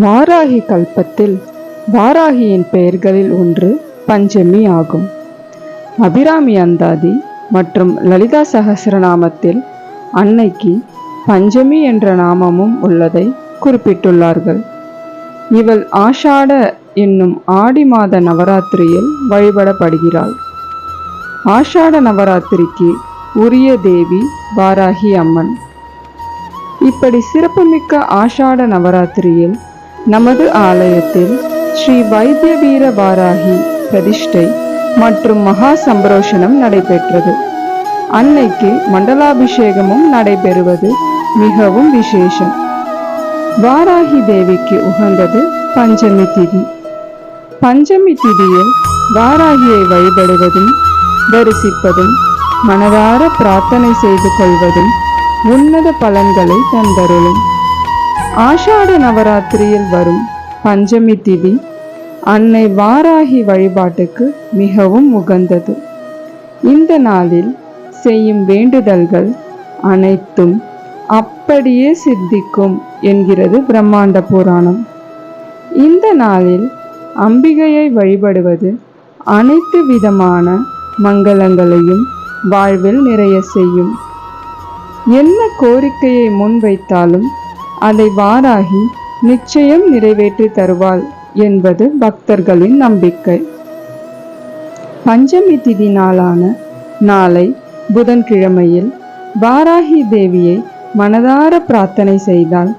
வாராகி கல்பத்தில் வாராகியின் பெயர்களில் ஒன்று பஞ்சமி ஆகும். அபிராமி அந்தாதி மற்றும் லலிதா சகசிரநாமத்தில் அன்னைக்கு பஞ்சமி என்ற நாமமும் உள்ளதை குறிப்பிட்டுள்ளார்கள். இவள் ஆஷாட என்னும் ஆடி மாத நவராத்திரியில் வழிபடப்படுகிறாள். ஆஷாட நவராத்திரிக்கு உரிய தேவி வாராகி அம்மன். இப்படி சிறப்புமிக்க ஆஷாட நவராத்திரியில் நமது ஆலயத்தில் ஸ்ரீ வைத்திய வீர வாராகி பிரதிஷ்டை மற்றும் மகா சம்பரோஷனம் நடைபெற்றது. அன்னைக்கு மண்டலாபிஷேகமும் நடைபெறுவது மிகவும் விசேஷம். வாராகி தேவிக்கு உகந்தது பஞ்சமி திதி. பஞ்சமி திதியில் வாராகியை வழிபடுவதும் தரிசிப்பதும் மனதார பிரார்த்தனை செய்து கொள்வதும் உன்னத பலன்களை தந்தருளும். ஆஷாட நவராத்திரியில் வரும் பஞ்சமி திதி அன்னை வாராகி வழிபாட்டுக்கு மிகவும் உகந்தது. இந்த நாளில் செய்யும் வேண்டுதல்கள் அனைத்தும் அப்படியே சித்திக்கும் என்கிறது பிரம்மாண்ட புராணம். இந்த நாளில் அம்பிகையை வழிபடுவது அனைத்து விதமான மங்களங்களையும் வாழ்வில் நிறைய செய்யும். என்ன கோரிக்கையை முன்வைத்தாலும் அதை வாராகி நிச்சயம் நிறைவேற்றி தருவாள் என்பது பக்தர்களின் நம்பிக்கை. பஞ்சமி திதி நாளான நாளை புதன்கிழமையில் வாராகி தேவியை மனதார பிரார்த்தனை செய்தால்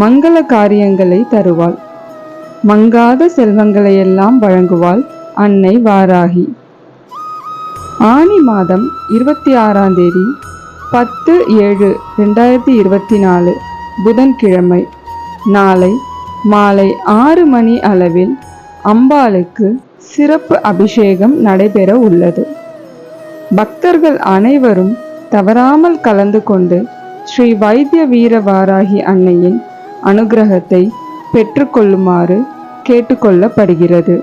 மங்கள காரியங்களை தருவாள். மங்காத செல்வங்களையெல்லாம் வழங்குவாள் அன்னை வாராகி. ஆனி மாதம் இருபத்தி ஆறாம் தேதி பத்து ஏழு ரெண்டாயிரத்தி இருபத்தி நாலு புதன்கிழமை நாளை மாலை ஆறு மணி அளவில் அம்பாளுக்கு சிறப்பு அபிஷேகம் நடைபெற உள்ளது. பக்தர்கள் அனைவரும் தவறாமல் கலந்து கொண்டு ஸ்ரீ வைத்திய வீர வாராகி அன்னையின் அனுகிரகத்தை பெற்றுக்கொள்ளுமாறு கேட்டுக்கொள்ளப்படுகிறது.